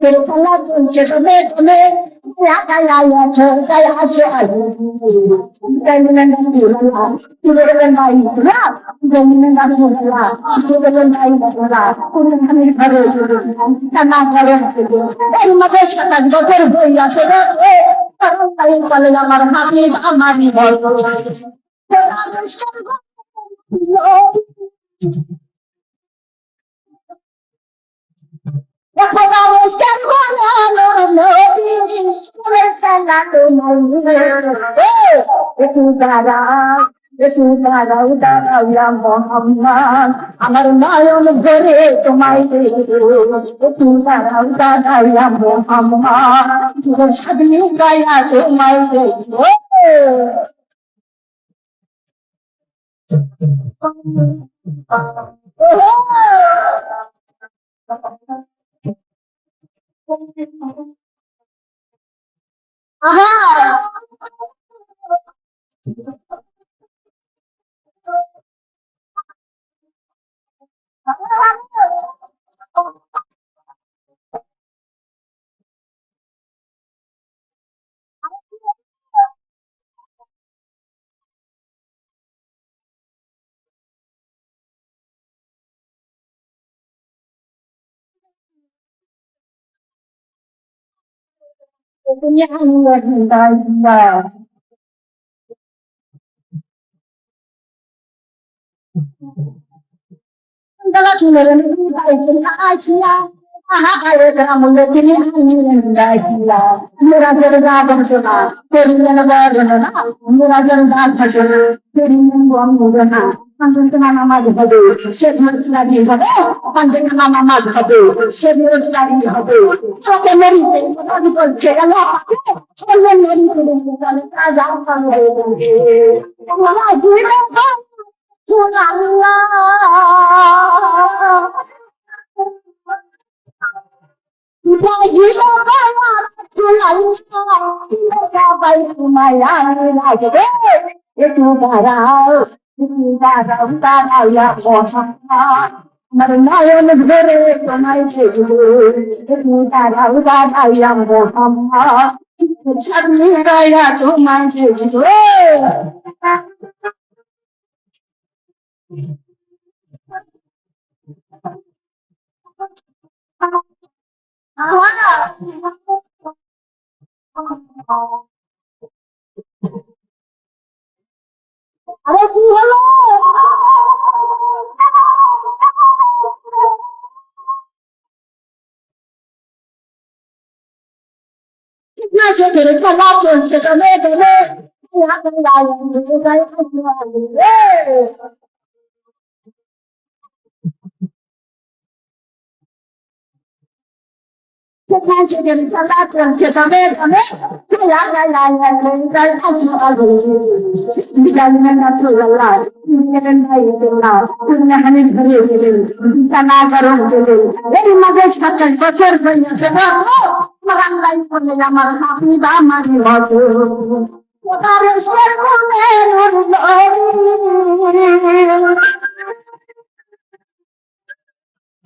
la dulce come come la la la cho dai aso alu dai mina na su la la tu le le mai la dai mina na su la la tu le le mai la la kun na mi bhare ta na bhare এই মাঝে সাতাশ বছর হইয়াছে রে এ কারণ তাই বলে আমার হাবিব আমারই বল Estar banana no bis, estar to my Ờ Aha! Aha! cũng nhắc người hiện tại vào đó là chúng mình cũng phải chúng ta ai chia aha kaya kena mengikuti ini dari Allah. Murajan dah berjona, keringan dah berjona, murajan dah berjona, keringan buang berjona. Panjenengan amal hadu, sedulur lagi hadu, panjenengan lagi hadu. Oke mari kita pergi ke jalan apa? Jalan mari kita itu. Kita ta ra ông ta nào là bỏ sang ta mà đừng nói em đừng về đây cho mai chị chúng ta ra ông ta nào là bỏ sang ta sẵn như đây là chỗ mai chị আরে কি হলো কিতনা সে করে পালা চলছে তবে তবে Orang lain punya nama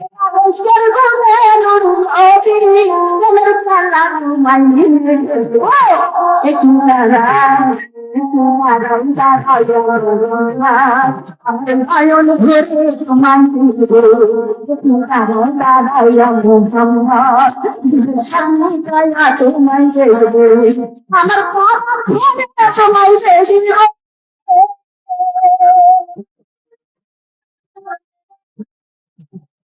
Wadu Tarik serkunen আমার তোমায়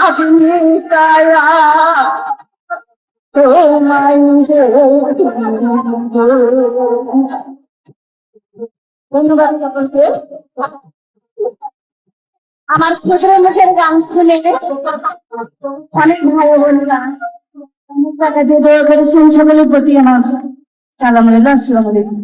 আপনি কায়া তোমায় ধন্যবাদ আমার খুচরো মুখের গান শুনে অনেক ভাই বোনেরা অনেক টাকা দিয়ে দয়া করেছেন সকলের প্রতি আমার সালাম আলাইকুম। আসসালাম আলাইকুম।